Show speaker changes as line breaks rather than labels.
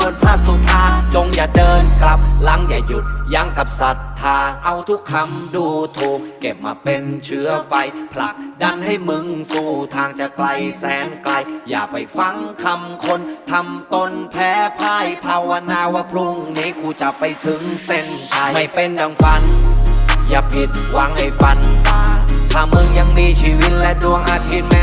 บนพระสุธาจงอย่าเดินกลับหลังอย่าหยุดยั้งกับศรัทธา เอาทุกคำดูถูก เก็บมาเป็นเชื้อไฟผลักดันให้มึงสู่ทางจะไกลแสนไกล อย่าไปฟังคำคนทำตนแพ้พ่ายภาวนาว่าพรุ่งนี้กูจะไปถึงเส้นชัยไม่เป็นดังฝัน อย่าผิดหวังให้ฟันฝ่าถ้ามึงยังมีชีวิตและดวงอาทิตย์ไม่